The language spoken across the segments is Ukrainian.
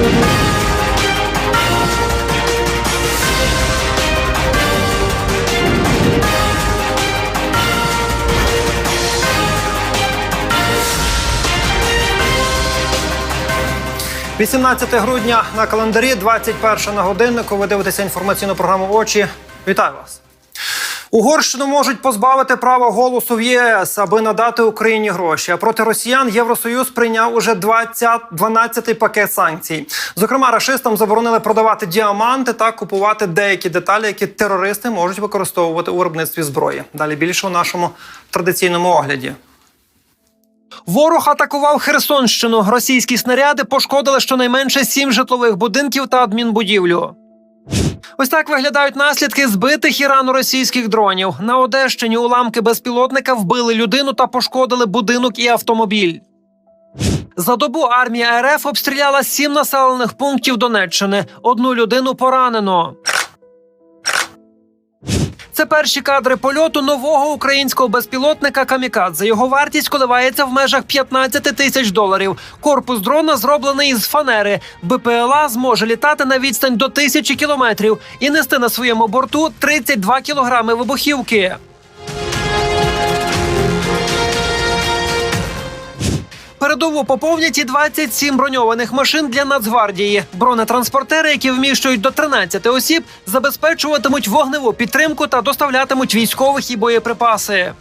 – 18 грудня на календарі, 21 на годиннику. Ви дивитеся інформаційну програму Очі. Вітаю вас. Угорщину можуть позбавити права голосу в ЄС, аби надати Україні гроші. А проти росіян Євросоюз прийняв уже 20, 12-й пакет санкцій. Зокрема, рашистам заборонили продавати діаманти та купувати деякі деталі, які терористи можуть використовувати у виробництві зброї. Далі більше у нашому традиційному огляді. Ворог атакував Херсонщину. Російські снаряди пошкодили щонайменше сім житлових будинків та адмінбудівлю. Ось так виглядають наслідки збитих Ірану російських дронів. На Одещині уламки безпілотника вбили людину та пошкодили будинок і автомобіль. За добу армія РФ обстріляла сім населених пунктів Донеччини. Одну людину поранено. Це перші кадри польоту нового українського безпілотника Камікадзе. Його вартість коливається в межах 15 тисяч доларів. Корпус дрона зроблений із фанери. БПЛА зможе літати на відстань до тисячі кілометрів і нести на своєму борту 32 кілограми вибухівки. Передову поповнять і 27 броньованих машин для Нацгвардії. Бронетранспортери, які вміщують до 13 осіб, забезпечуватимуть вогневу підтримку та доставлятимуть військових і боєприпаси.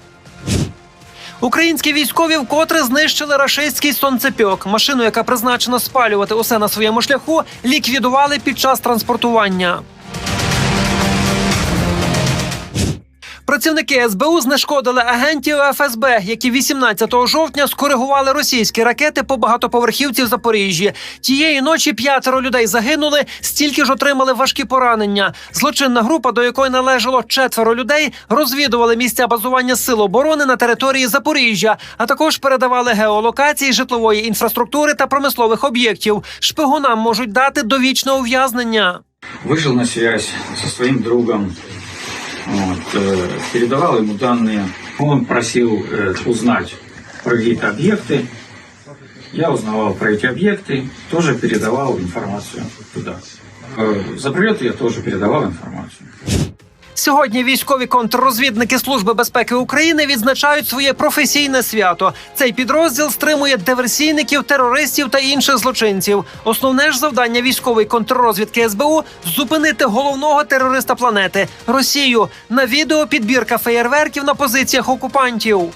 Українські військові вкотре знищили рашистський сонцепьок. Машину, яка призначена спалювати усе на своєму шляху, ліквідували під час транспортування. Працівники СБУ знешкодили агентів ФСБ, які 18 жовтня скоригували російські ракети по багатоповерхівці в Запоріжжі. Тієї ночі п'ятеро людей загинули, стільки ж отримали важкі поранення. Злочинна група, до якої належало четверо людей, розвідували місця базування сил оборони на території Запоріжжя, а також передавали геолокації житлової інфраструктури та промислових об'єктів. Шпигунам можуть дати довічне ув'язнення. вышел на связь со своим другом, вот, э, передавал ему данные. Он просил э, узнать про какие-то объекты. Я узнавал про эти объекты, тоже передавал информацию туда. Э, За прилет я тоже передавал информацию. Сьогодні військові контррозвідники Служби безпеки України відзначають своє професійне свято. Цей підрозділ стримує диверсійників, терористів та інших злочинців. Основне ж завдання військової контррозвідки СБУ зупинити головного терориста планети Росію. На відео підбірка феєрверків на позиціях окупантів.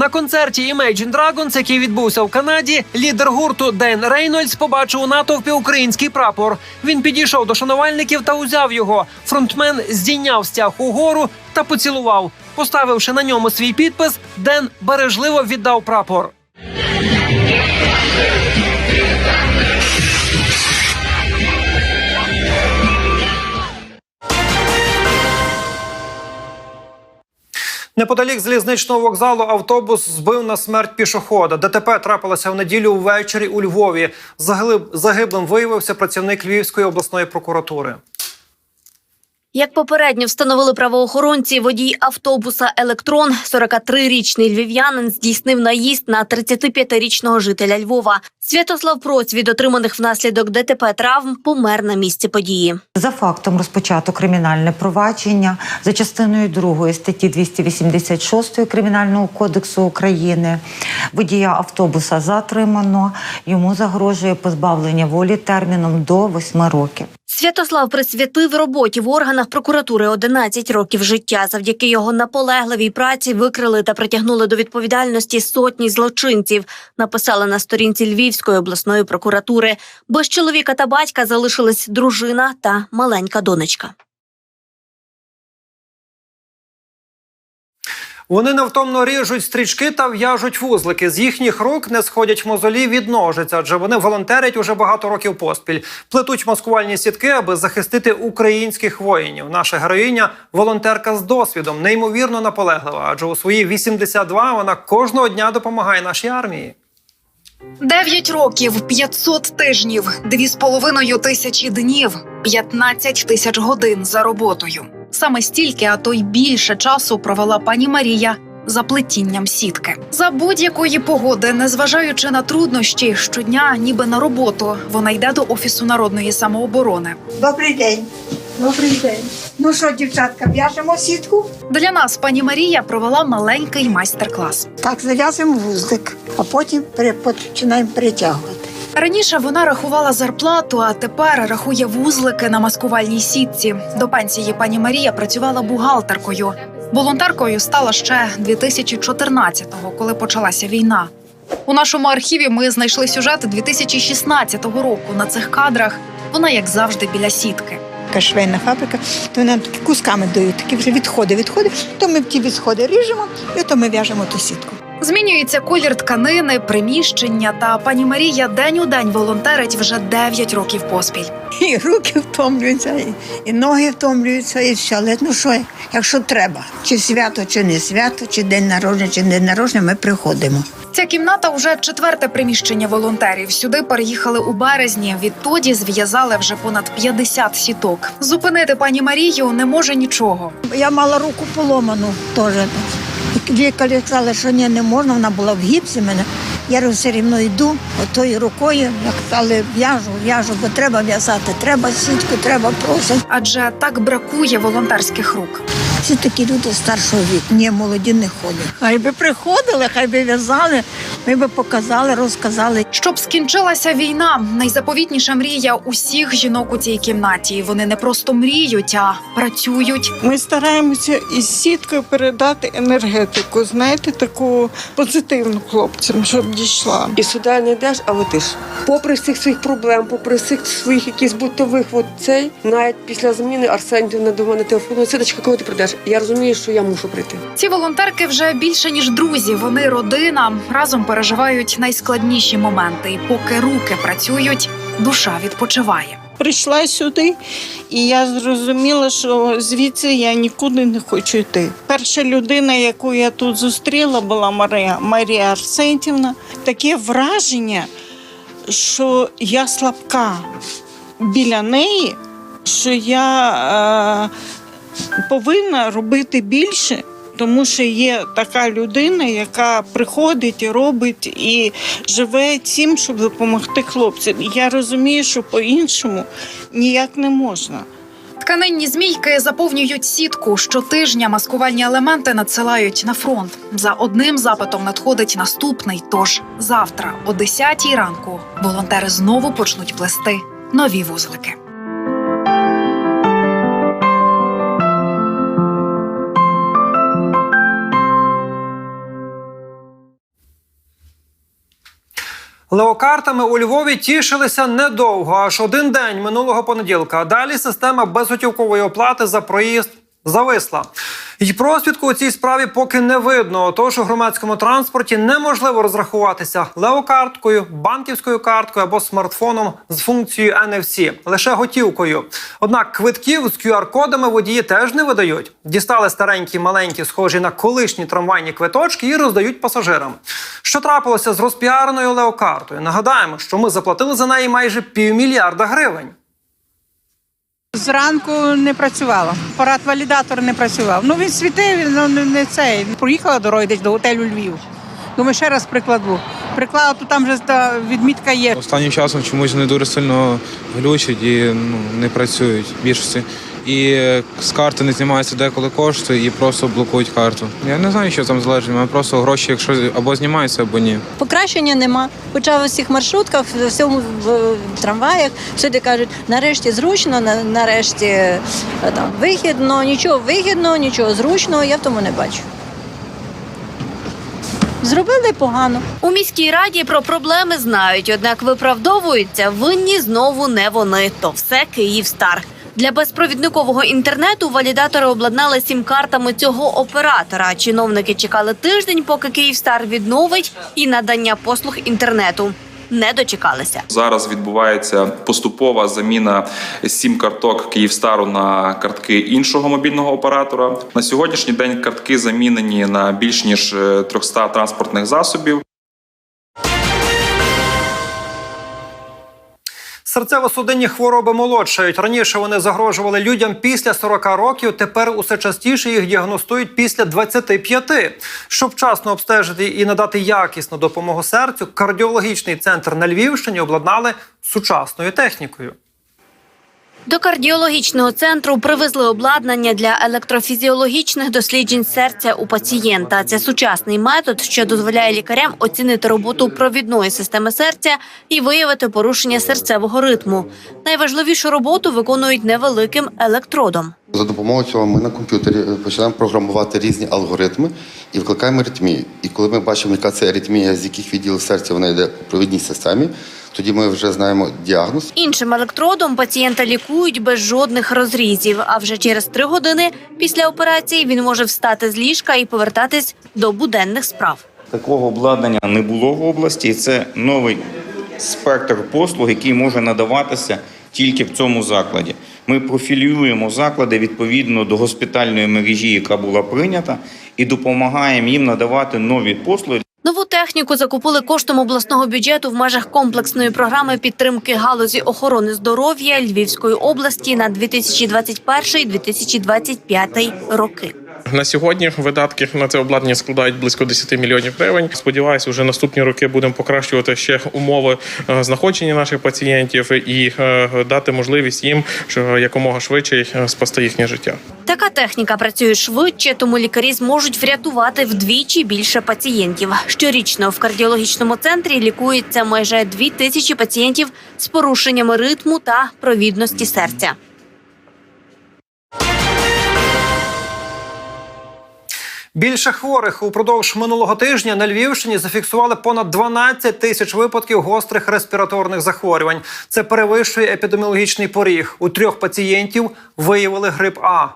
На концерті Imagine Dragons, який відбувся в Канаді, лідер гурту Ден Рейнольдс побачив у натовпі український прапор. Він підійшов до шанувальників та узяв його. Фронтмен здійняв стяг угору та поцілував. Поставивши на ньому свій підпис, Ден бережливо віддав прапор. Неподалік залізничного вокзалу автобус збив на смерть пішохода. ДТП трапилося в неділю ввечері у Львові. Загиб- Загиблим виявився працівник Львівської обласної прокуратури. Як попередньо встановили правоохоронці, водій автобуса Електрон, 43-річний львів'янин, здійснив наїзд на 35-річного жителя Львова. Святослав Проць від отриманих внаслідок ДТП травм помер на місці події. За фактом розпочато кримінальне провадження за частиною 2 статті 286 Кримінального кодексу України. Водія автобуса затримано. Йому загрожує позбавлення волі терміном до 8 років. Святослав присвятив роботі в органах прокуратури 11 років життя. Завдяки його наполегливій праці викрили та притягнули до відповідальності сотні злочинців. Написали на сторінці Львівської обласної прокуратури. Без чоловіка та батька залишились дружина та маленька донечка. Вони невтомно ріжуть стрічки та в'яжуть вузлики. З їхніх рук не сходять мозолі від ножиць, адже вони волонтерять уже багато років поспіль. Плетуть маскувальні сітки, аби захистити українських воїнів. Наша героїня волонтерка з досвідом, неймовірно наполеглива. Адже у свої 82 вона кожного дня допомагає нашій армії. Дев'ять років, 500 тижнів, дві з половиною тисячі днів, 15 тисяч годин за роботою. Саме стільки, а то й більше часу провела пані Марія за плетінням сітки. За будь-якої погоди, незважаючи на труднощі, щодня, ніби на роботу, вона йде до офісу народної самооборони. Добрий день. Добрий день. Ну що, дівчатка, в'яжемо сітку? Для нас пані Марія провела маленький майстер-клас. Так, зав'язуємо вузлик, а потім починаємо перетягувати. Раніше вона рахувала зарплату, а тепер рахує вузлики на маскувальній сітці. До пенсії пані Марія працювала бухгалтеркою. Волонтеркою стала ще 2014-го, коли почалася війна. У нашому архіві ми знайшли сюжет 2016 року. На цих кадрах вона, як завжди, біля сітки. Така швейна фабрика, то такі кусками дають, такі вже відходи, відходи. То ми ті відходи ріжемо, і то ми в'яжемо ту сітку. Змінюється колір тканини, приміщення. Та пані Марія день у день волонтерить вже 9 років поспіль. І руки втомлюються, і, і ноги втомлюються, і все. Але ну що, якщо треба, чи свято, чи не свято, чи день народження, чи не день народження, ми приходимо. Ця кімната вже четверте приміщення волонтерів. Сюди переїхали у березні. Відтоді зв'язали вже понад 50 сіток. Зупинити пані Марію не може нічого. Я мала руку поломану теж. Лікарі сказали, що ні, не можна, вона була в гіпсі мене. Я все рівно йду, отою рукою, як сказали, в'яжу, в'яжу, бо треба в'язати, треба сітку, треба просить. Адже так бракує волонтерських рук. Всі такі люди старшого віку. Ні, молоді не ходять. Хай би приходили, хай би в'язали, ми би показали, розказали. Щоб скінчилася війна, найзаповітніша мрія усіх жінок у цій кімнаті. Вони не просто мріють, а працюють. Ми стараємося із сіткою передати енергетику, знаєте, таку позитивну хлопцям, щоб дійшла. І сюди не йдеш, а летиш. Попри всіх своїх проблем, попри всіх своїх якісь бутових, от цей, навіть після зміни Арсенівна до мене телефонує, Сидочка, коли ти прийдеш? Я розумію, що я мушу прийти. Ці волонтерки вже більше ніж друзі. Вони родина разом переживають найскладніші моменти. І поки руки працюють, душа відпочиває. Прийшла сюди, і я зрозуміла, що звідси я нікуди не хочу йти. Перша людина, яку я тут зустріла, була Марія, Марія Арсентівна. Таке враження, що я слабка біля неї, що я е, повинна робити більше. Тому що є така людина, яка приходить і робить і живе цим, щоб допомогти хлопцям. І я розумію, що по-іншому ніяк не можна. Тканинні змійки заповнюють сітку. Щотижня маскувальні елементи надсилають на фронт. За одним запитом надходить наступний. Тож завтра, о 10 ранку, волонтери знову почнуть плести нові вузлики. Леокартами у Львові тішилися недовго, аж один день минулого понеділка. Далі система безготівкової оплати за проїзд зависла. І просвідку у цій справі поки не видно. Тож у громадському транспорті неможливо розрахуватися леокарткою, банківською карткою або смартфоном з функцією NFC, лише готівкою. Однак квитків з QR-кодами водії теж не видають. Дістали старенькі, маленькі, схожі на колишні трамвайні квиточки і роздають пасажирам. Що трапилося з розпіареною леокартою? Нагадаємо, що ми заплатили за неї майже півмільярда гривень. Зранку не працювало. Апарат валідатор не працював. Ну він світив, ну не не цей. Проїхала дорогою десь до готелю Львів. Думаю, ще раз прикладу. Приклала, то там вже та відмітка є. Останнім часом чомусь вони дуже сильно глючать і ну, не працюють більшості. І е, з карти не знімається деколи кошти і просто блокують карту. Я не знаю, що там залежить. Мене просто гроші, якщо або знімаються, або ні. Покращення нема. Хоча в усіх маршрутках, в всьому в трамваях всюди кажуть, нарешті зручно, нарешті е, там вигідно, нічого вигідного, нічого зручного, я в тому не бачу. Зробили погано. У міській раді про проблеми знають, однак виправдовуються винні знову не вони. То все Київстар. Для безпровідникового інтернету валідатори обладнали сім-картами цього оператора. Чиновники чекали тиждень, поки Київстар відновить і надання послуг інтернету. Не дочекалися. Зараз відбувається поступова заміна сім карток Київстару на картки іншого мобільного оператора. На сьогоднішній день картки замінені на більш ніж е, 300 транспортних засобів. Серцево-судинні хвороби молодшають. Раніше вони загрожували людям після 40 років. Тепер усе частіше їх діагностують після 25. Щоб вчасно обстежити і надати якісну допомогу серцю, кардіологічний центр на Львівщині обладнали сучасною технікою. До кардіологічного центру привезли обладнання для електрофізіологічних досліджень серця у пацієнта. Це сучасний метод, що дозволяє лікарям оцінити роботу провідної системи серця і виявити порушення серцевого ритму. Найважливішу роботу виконують невеликим електродом. За допомогою цього ми на комп'ютері е, починаємо програмувати різні алгоритми і викликаємо аритмію. І коли ми бачимо, яка це аритмія, з яких відділів серця вона йде у провідній системі, тоді ми вже знаємо діагноз. Іншим електродом пацієнта лікують без жодних розрізів. А вже через три години після операції він може встати з ліжка і повертатись до буденних справ. Такого обладнання не було в області, і це новий спектр послуг, який може надаватися тільки в цьому закладі. Ми профілюємо заклади відповідно до госпітальної мережі, яка була прийнята, і допомагаємо їм надавати нові послуги. Нову техніку закупили коштом обласного бюджету в межах комплексної програми підтримки галузі охорони здоров'я Львівської області на 2021-2025 роки. На сьогодні видатки на це обладнання складають близько 10 мільйонів гривень. Сподіваюся, вже наступні роки будемо покращувати ще умови е, знаходження наших пацієнтів і е, дати можливість їм якомога швидше е, спасти їхнє життя. Така техніка працює швидше, тому лікарі зможуть врятувати вдвічі більше пацієнтів. Щорічно в кардіологічному центрі лікується майже дві тисячі пацієнтів з порушеннями ритму та провідності серця. Більше хворих упродовж минулого тижня на Львівщині зафіксували понад 12 тисяч випадків гострих респіраторних захворювань. Це перевищує епідеміологічний поріг. У трьох пацієнтів виявили грип А.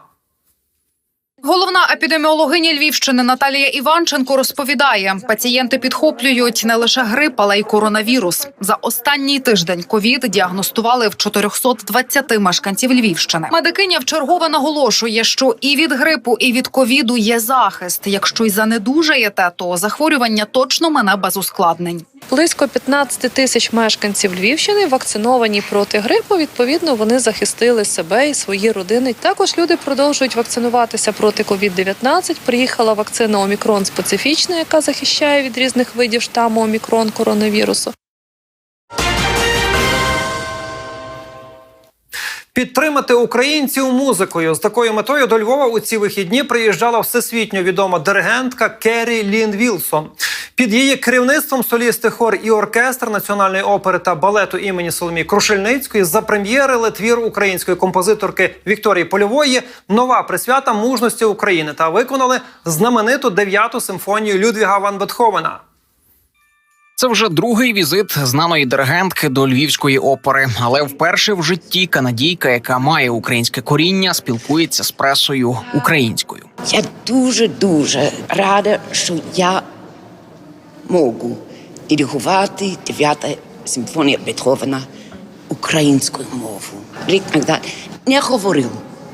Головна епідеміологиня Львівщини Наталія Іванченко розповідає: пацієнти підхоплюють не лише грип, але й коронавірус. За останній тиждень ковід діагностували в 420 мешканців Львівщини. Медикиня вчергове наголошує, що і від грипу, і від ковіду є захист. Якщо й занедужаєте, то захворювання точно мене без ускладнень. Близько 15 тисяч мешканців Львівщини вакциновані проти грипу. Відповідно, вони захистили себе і свої родини. Також люди продовжують вакцинуватися проти COVID-19. Приїхала вакцина Омікрон специфічна, яка захищає від різних видів штаму Омікрон коронавірусу. Підтримати українців музикою з такою метою до Львова у ці вихідні приїжджала всесвітньо відома диригентка Керрі Лін Вілсон. Під її керівництвом солісти хор і оркестр національної опери та балету імені Соломії Крушельницької запрем'єрили твір української композиторки Вікторії Польової Нова присвята мужності України та виконали знамениту дев'яту симфонію Людвіга Ван Бетховена. Це вже другий візит знаної диригентки до львівської опери, але вперше в житті канадійка, яка має українське коріння, спілкується з пресою українською. Я дуже дуже рада, що я можу диригувати дев'ята симфонія Бетховена українською мовою. Рік назад не говорив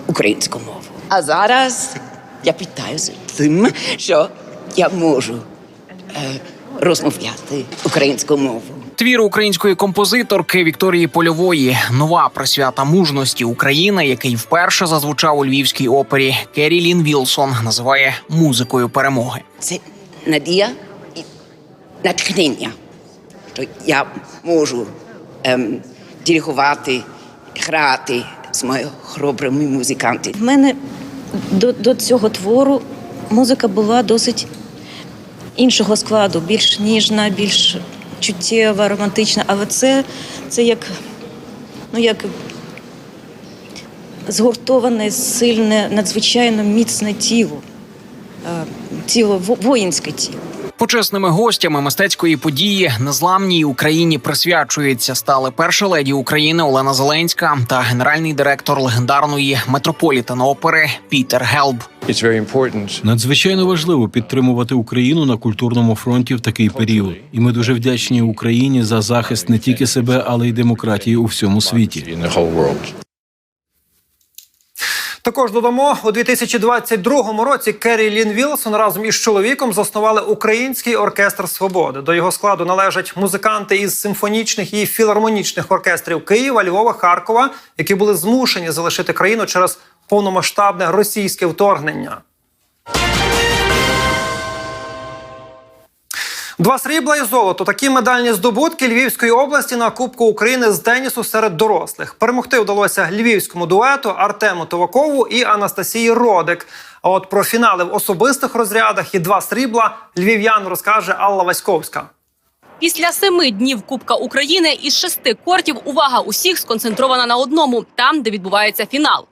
українську мову. А зараз я питаюся тим, що я можу е, розмовляти українською мовою. Твір української композиторки Вікторії Польової нова присвята мужності України, який вперше зазвучав у львівській опері. Керрі Лін Вілсон називає музикою перемоги. Це надія і натхнення, що я можу ем, диригувати, грати з моїми хоробрими музикантами. В мене до, до цього твору музика була досить іншого складу, більш ніжна, більш чуттєва, романтична. Але це, це як, ну, як згуртоване, сильне, надзвичайно міцне тіло, Е, тіло воїнське тіло. Почесними гостями мистецької події незламній Україні присвячується стали перша леді України Олена Зеленська та генеральний директор легендарної метрополітен опери Пітер Гелб. Надзвичайно важливо підтримувати Україну на культурному фронті в такий період, і ми дуже вдячні Україні за захист не тільки себе, але й демократії у всьому світі. Також додамо у 2022 році Керрі Лін Вілсон разом із чоловіком заснували Український оркестр свободи. До його складу належать музиканти із симфонічних і філармонічних оркестрів Києва, Львова, Харкова, які були змушені залишити країну через повномасштабне російське вторгнення. Два срібла і золото. Такі медальні здобутки Львівської області на Кубку України з тенісу серед дорослих. Перемогти вдалося львівському дуету Артему Товакову і Анастасії Родик. А от про фінали в особистих розрядах і два срібла львів'ян розкаже Алла Васьковська. Після семи днів Кубка України із шести кортів увага усіх сконцентрована на одному там, де відбувається фінал.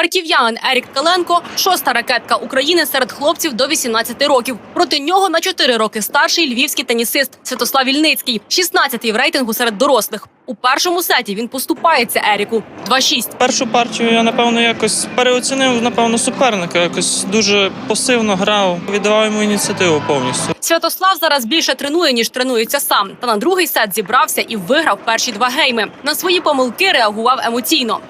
Харків'янин Ерік Каленко шоста ракетка України серед хлопців до 18 років. Проти нього на 4 роки старший львівський тенісист Святослав Ільницький, 16-й в рейтингу серед дорослих. У першому сеті він поступається Еріку 2-6. Першу партію я напевно якось переоцінив напевно суперника. Якось дуже пасивно грав, віддавав йому ініціативу повністю. Святослав зараз більше тренує, ніж тренується сам. Та на другий сет зібрався і виграв перші два гейми. На свої помилки реагував емоційно.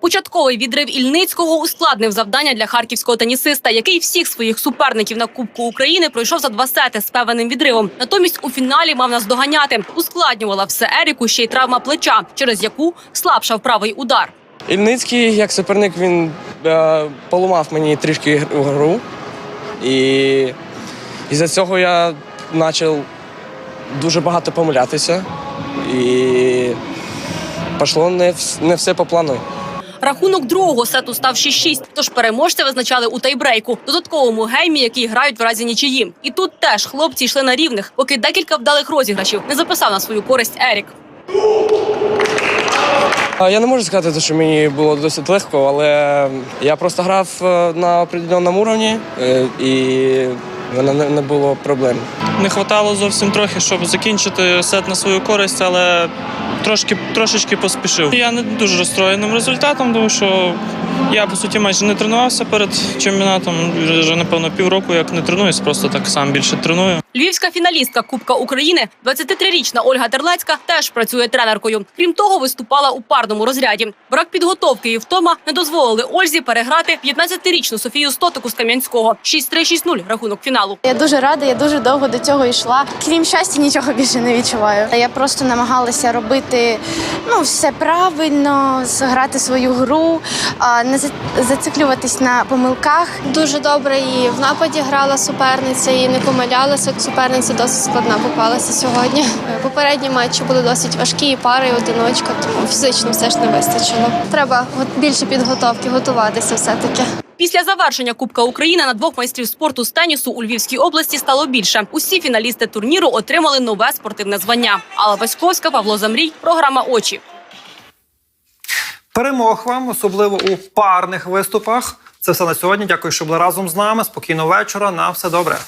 Початковий відрив Ільницького ускладнив завдання для харківського тенісиста, який всіх своїх суперників на Кубку України пройшов за два сети з певним відривом. Натомість у фіналі мав наздоганяти. Ускладнювала все Еріку ще й травма плеча, через яку слабшав правий удар. Ільницький, як суперник, він е, поламав мені трішки гру. І із-за цього я почав дуже багато помилятися. І пішло не, не все по плану. Рахунок другого сету став 6-6, тож переможця визначали у тайбрейку, додатковому геймі, який грають в разі нічиї. І тут теж хлопці йшли на рівних, поки декілька вдалих розіграшів не записав на свою користь Ерік. Я не можу сказати, що мені було досить легко, але я просто грав е, на определеному рівні е, і в мене не- не було проблем. Не хватало зовсім трохи, щоб закінчити сет на свою користь, але трошки трошечки поспішив. Я не дуже розстроєним результатом, тому що я по суті майже не тренувався перед чемпіонатом. Вже напевно півроку як не тренуюсь, просто так сам більше треную. Львівська фіналістка Кубка України, 23-річна Ольга Терлецька, теж працює тренеркою. Крім того, виступала у парному розряді. Брак підготовки і втома не дозволили Ользі переграти 15-річну Софію Стотику з Кам'янського. 6-3-6-0 рахунок фіналу. Я дуже рада, я дуже довго до цього йшла. Крім щастя, нічого більше не відчуваю. Я просто намагалася робити ну, все правильно, зграти свою гру, не за- зациклюватись на помилках. Дуже добре і в нападі грала суперниця, і не помилялася. Суперниця досить складна попалася сьогодні. Попередні матчі були досить важкі, і пари, і одиночка, тому фізично все ж не вистачило. Треба більше підготовки, готуватися все-таки. Після завершення Кубка України на двох майстрів спорту з тенісу у Львівській області стало більше. Усі фіналісти турніру отримали нове спортивне звання. Алла Васьковська, Павло Замрій, програма Очі. Перемог вам, особливо у парних виступах. Це все на сьогодні. Дякую, що були разом з нами. Спокійного вечора. На все добре.